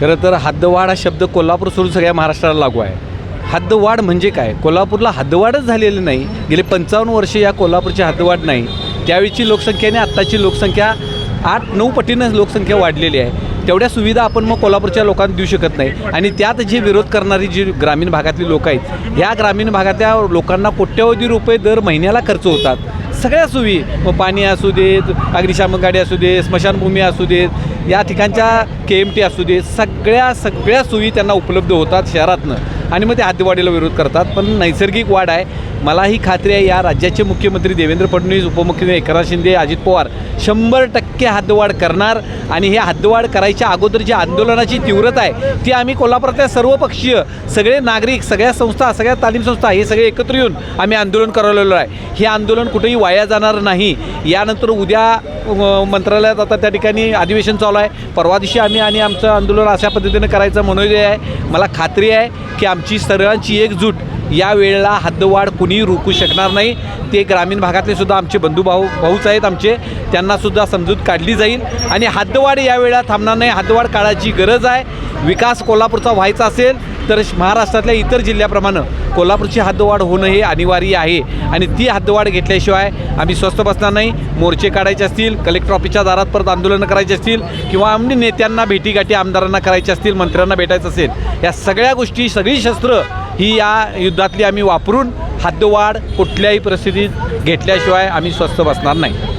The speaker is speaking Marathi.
खरं तर हद्दवाढ हा शब्द कोल्हापूर सोडून सगळ्या महाराष्ट्राला लागू आहे. हद्दवाढ म्हणजे काय? कोल्हापूरला हद्दवाढच झालेली नाही. गेले पंचावन्न वर्ष या कोल्हापूरची हद्दवाढ नाही. त्यावेळीची लोकसंख्या आणि आत्ताची लोकसंख्या आठ नऊ पटीनं लोकसंख्या वाढलेली आहे. तेवढ्या सुविधा आपण मग कोल्हापूरच्या लोकांना देऊ शकत नाही. आणि त्यात जे विरोध करणारी जी ग्रामीण भागातली लोक आहेत या ग्रामीण भागातल्या लोकांना कोट्यवधी रुपये दर महिन्याला खर्च होतात. सगळ्या सोयी मग पाणी असू देत अग्निशामक गाडी असू दे स्मशानभूमी असू देत या ठिकाणच्या के एम टी असू देत सगळ्या सगळ्या सोयी त्यांना उपलब्ध होतात शहरातनं. आणि मग ते हद्दवाढीला विरोध करतात. पण नैसर्गिक वाढ आहे. मला ही खात्री आहे या राज्याचे मुख्यमंत्री देवेंद्र फडणवीस उपमुख्यमंत्री एकनाथ शिंदे अजित पवार शंभर टक्के हद्दवाढ करणार. आणि हे हद्दवाढ करायच्या अगोदर जी आंदोलनाची तीव्रता आहे ती आम्ही कोल्हापुरातल्या सर्वपक्षीय सगळे नागरिक सगळ्या संस्था सगळ्या तालीम संस्था हे सगळे एकत्र येऊन आम्ही आंदोलन करवलेलो आहे. हे आंदोलन कुठेही वाया जाणार नाही. यानंतर उद्या मंत्रालयात आता त्या ठिकाणी अधिवेशन चालू आहे. परवा दिवशी आम्ही आणि आमचं आंदोलन अशा पद्धतीनं करायचं मनोदय आहे. मला खात्री आहे की आमची सर्वांची एकजूट या वेळेला हद्दवाढ कुणीही रोखू शकणार नाही. ते ग्रामीण भागातले सुद्धा आमचे बंधू भाऊ भाऊच आहेत आमचे. त्यांनासुद्धा समजूत काढली जाईल. आणि हद्दवाढ या वेळेला थांबणार नाही. हद्दवाढ काळाची गरज आहे. विकास कोल्हापूरचा व्हायचा असेल तर महाराष्ट्रातल्या इतर जिल्ह्याप्रमाणे कोल्हापूरची हद्दवाढ होणं हे अनिवार्य आहे. आणि ती हद्दवाढ घेतल्याशिवाय आम्ही स्वस्त बसणार नाही. मोर्चे काढायचे असतील कलेक्टर ऑफिसच्या दारात परत आंदोलनं करायची असतील किंवा आम्ही नेत्यांना भेटीगाठी आमदारांना करायची असतील मंत्र्यांना भेटायचं असेल या सगळ्या गोष्टी सगळी शस्त्र ही या युद्धातली आम्ही वापरून हद्दवाढ कुठल्याही परिस्थितीत घेतल्याशिवाय आम्ही स्वस्त बसणार नाही.